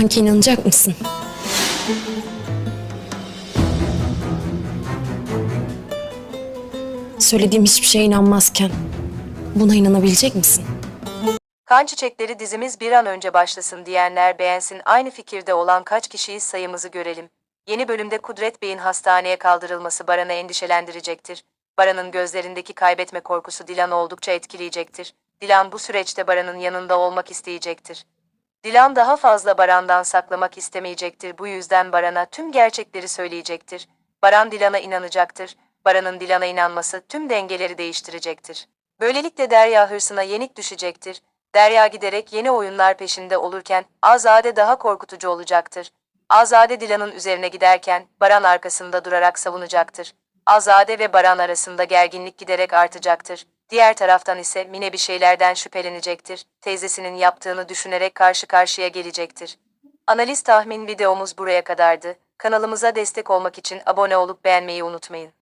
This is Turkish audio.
Sanki inanacak mısın? Söylediğim hiçbir şeye inanmazken buna inanabilecek misin? Kan Çiçekleri dizimiz bir an önce başlasın diyenler beğensin aynı fikirde olan kaç kişiyiz sayımızı görelim. Yeni bölümde Kudret Bey'in hastaneye kaldırılması Baran'ı endişelendirecektir. Baran'ın gözlerindeki kaybetme korkusu Dilan'ı oldukça etkileyecektir. Dilan bu süreçte Baran'ın yanında olmak isteyecektir. Dilan daha fazla Baran'dan saklamak istemeyecektir. Bu yüzden Baran'a tüm gerçekleri söyleyecektir. Baran Dilan'a inanacaktır. Baran'ın Dilan'a inanması tüm dengeleri değiştirecektir. Böylelikle Derya hırsına yenik düşecektir. Derya giderek yeni oyunlar peşinde olurken Azade daha korkutucu olacaktır. Azade Dilan'ın üzerine giderken Baran arkasında durarak savunacaktır. Azade ve Baran arasında gerginlik giderek artacaktır. Diğer taraftan ise Mine bir şeylerden şüphelenecektir. Teyzesinin yaptığını düşünerek karşı karşıya gelecektir. Analiz tahmin videomuz buraya kadardı. Kanalımıza destek olmak için abone olup beğenmeyi unutmayın.